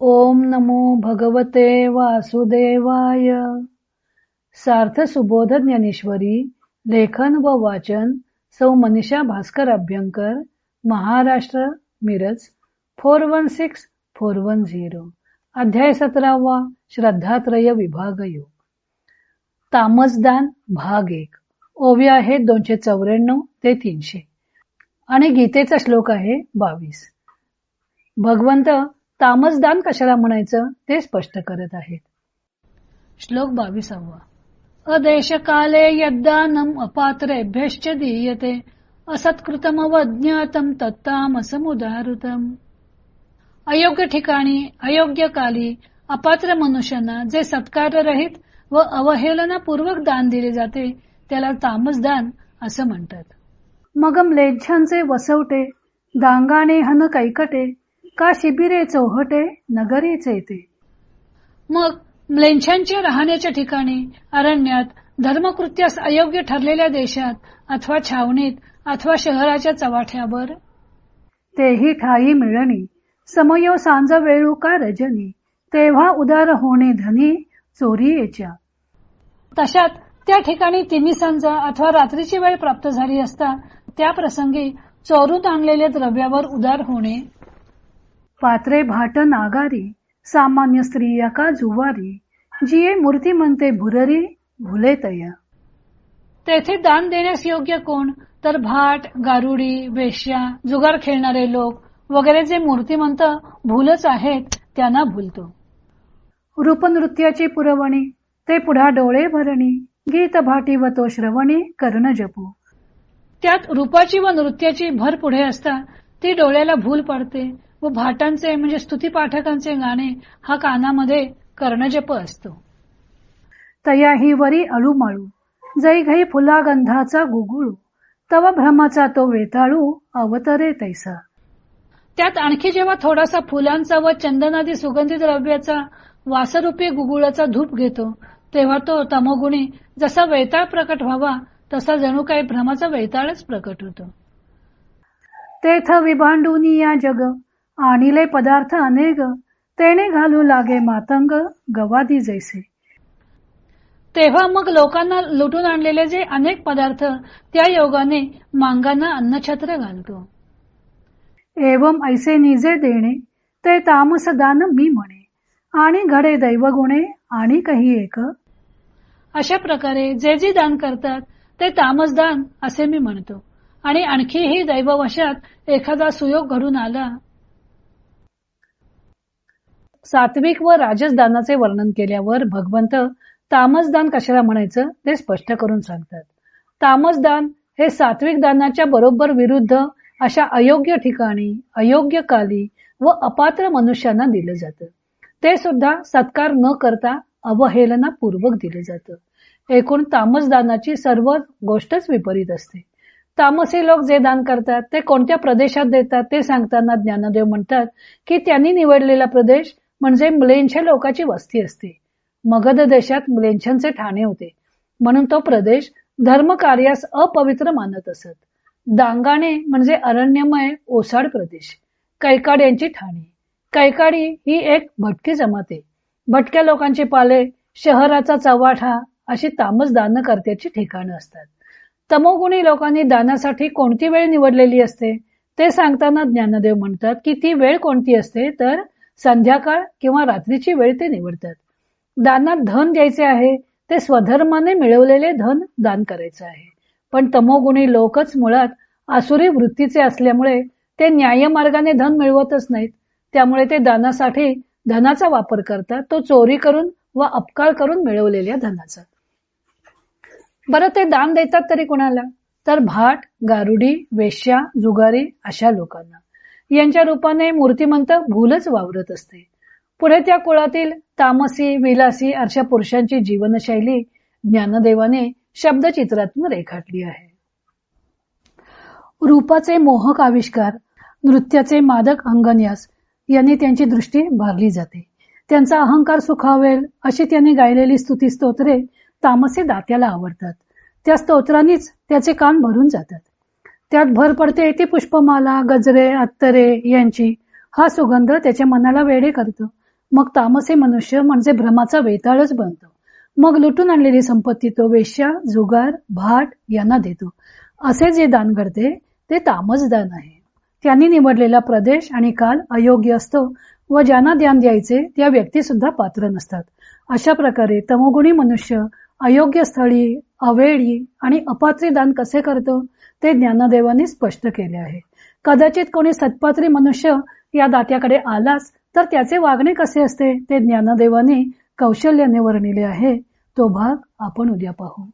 ओम नमो भगवते वासुदेवाय. सार्थ सुबोध ज्ञानेश्वरी लेखन व वाचन सौ Manisha Bhaskar Abhyankar Maharashtra Miraj four one six four one zero. अध्याय सतरावा श्रद्धात्रय विभाग योग. तामसदान भाग एक. ओवी आहे दोनशे चौऱ्याण्णव ते तीनशे. आणि गीतेचा श्लोक आहे बावीस. भगवंत तामसदान कशाला म्हणायचं? ते स्पष्ट करत आहेत. श्लोक बावीसावा. अदेशकाले यद्दानम अपात्रेभ्यश्च दीयते असत्कृतम वज्ञातम तत्तामसमुदारुतम अयोग्य ठिकाणी अयोग्य काली अपात्र मनुष्यांना जे सत्कार रहित व अवहेलनापूर्वक दान दिले जाते त्याला तामसदान असं म्हणतात. मग लेझ्यांचे वसवटे दांगाने हन कैकटे का शिबिरे चौहटे नगरीचे ते मग म्लेच्छांच्या राहण्याच्या ठिकाणी अरण्यात धर्मकृत्यास अयोग्य ठरलेल्या देशात अथवा छावणीत अथवा शहराच्या चवाठ्यावर तेही ठाई मिळणी समयो सांज वेळू का रजनी तेव्हा उदार होणे धनी चोरी येच्या. तशात त्या ठिकाणी तिन्ही सांजा अथवा रात्रीची वेळ प्राप्त झाली असता त्या प्रसंगी चोरून आणलेल्या द्रव्यावर उदार होणे पात्रे भाट नागारी सामान्य स्त्रिया का जुवारी जिये मूर्ती म्हणते भुररी भुले तया. तेथे दान देण्यास योग्य कोण? तर भाट गारुडी वेश्या जुगार खेळणारे लोक वगैरे जे मूर्तिमंत भूलच आहेत त्यांना भूलतो. रूपनृत्याची पुरवणी ते पुढा डोळे भरणी गीत भाटी व तो श्रवणी कर्ण जपू. त्यात रूपाची व नृत्याची भर पुढे असता ती डोळ्याला भूल पडते व भाटांचे म्हणजे स्तुतीपाठकांचे गाणे हा कानामध्ये कर्णजप असतो. तया ही वरी अळूमळू जै घई फुला गंधाचा गुगुळू तव भ्रमाचा तो वेताळू अवतरे तैसा. त्यात आणखी जेव्हा थोडासा फुलांचा व चंदनादी सुगंधी द्रव्याचा वासरूपी गुगुळाचा धूप घेतो तेव्हा तो तमोगुणी जसा वेताळ प्रकट व्हावा तसा जणू काही भ्रमाचा वेताळच प्रकट होतो. तेथ विभांडून या जग आणिले पदार्थ अनेक तेने घालू लागे मातंग गवादी जैसे. तेव्हा मग लोकांना लुटून आणलेले जे अनेक पदार्थ त्या योगाने मांगांना अन्नछत्र घालतो. एवम ऐसे निजे देणे ते तामस दान मी म्हणे. आणि घडे दैवगुणे आणि काही एक. अशा प्रकारे जे जे दान करतात ते तामसदान असे मी म्हणतो. आणि आणखीही दैववशात एखादा सुयोग घडून आला सात्विक व राजसदानाचे वर्णन केल्यावर भगवंत तामसदान कशाला म्हणायचं? ते स्पष्ट करून सांगतात. तामसदान हे सात्विक दानाच्या बरोबर विरुद्ध अशा अयोग्य ठिकाणी अयोग्य काली व अपात्र मनुष्यांना दिलं जातं. ते सुद्धा सत्कार न करता अवहेलना पूर्वक दिले जातं. एकूण तामसदानाची सर्व गोष्टच विपरीत असते. तामसी लोक जे दान करतात ते कोणत्या प्रदेशात देतात ते सांगताना ज्ञानदेव म्हणतात की त्यांनी निवडलेला प्रदेश म्हणजे म्लेंछ्या लोकांची वस्ती असते. मगध देशात म्लेंछांचे ठाणे होते. म्हणून तो प्रदेश धर्म कार्यास अपवित्र मानत असत. दांगाणे म्हणजे अरण्यमय ओसाड प्रदेश. कैकाड यांची ठाणे. कैकाडी ही एक भटकी जमात भटक्या लोकांची पाले शहराचा चव्हाठा अशी तामस दानकर्त्याची ठिकाणं असतात. तमोगुणी लोकांनी दानासाठी कोणती वेळ निवडलेली असते? ते सांगताना ज्ञानदेव म्हणतात की ती वेळ कोणती असते? तर संध्याकाळ किंवा रात्रीची वेळ ते निवडतात. दानात धन द्यायचे आहे ते स्वधर्माने मिळवलेले धन दान करायचे आहे. पण तमोगुणी लोकच मुळात आसुरी वृत्तीचे असल्यामुळे ते न्यायमार्गाने धन मिळवतच नाहीत. त्यामुळे ते दानासाठी धनाचा वापर करतात तो चोरी करून व अपकाळ करून मिळवलेल्या धनाचा. बरं ते दान देतात तरी कुणाला? तर भाट गारुडी वेश्या जुगारी अशा लोकांना. यांच्या रूपाने मूर्तिमंत भूलच वावरत असते. पुढे त्या कुळातील तामसी विलासी अशा पुरुषांची जीवनशैली ज्ञानदेवाने शब्दचित्रातून रेखाटली आहे. रूपाचे मोहक आविष्कार नृत्याचे मादक अंगन्यास यांनी त्यांची दृष्टी भारली जाते. त्यांचा अहंकार सुखावेल अशी त्यांनी गायलेली स्तुती स्तोत्रे तामसी दात्याला आवडतात. त्या स्तोत्रांनीच त्याचे कान भरून जातात. त्यात भर पडते ती पुष्पमाला गजरे अत्तरे यांची. हा सुगंध त्याच्या मनाला वेडे करतो. मग तामसे मनुष्य म्हणजे भ्रमाचा वेताळच बनतो. मग लुटून आणलेली संपत्ती तो वेश्या जुगार भाट यांना देतो. असे जे दान घडते ते तामस दान आहे. त्यांनी निवडलेला प्रदेश आणि काल अयोग्य असतो व ज्यांना ध्यान द्यायचे त्या व्यक्ती सुद्धा पात्र नसतात. अशा प्रकारे तमोगुणी मनुष्य अयोग्य स्थळी अवेळी आणि अपात्री दान कसे करतो ते ज्ञानदेवांनी स्पष्ट केले आहे. कदाचित कोणी सत्पात्री मनुष्य या दात्याकडे आलाच तर त्याचे वागणे कसे असते ते ज्ञानदेवाने कौशल्याने वर्णिले आहे. तो भाग आपण उद्या पाहू.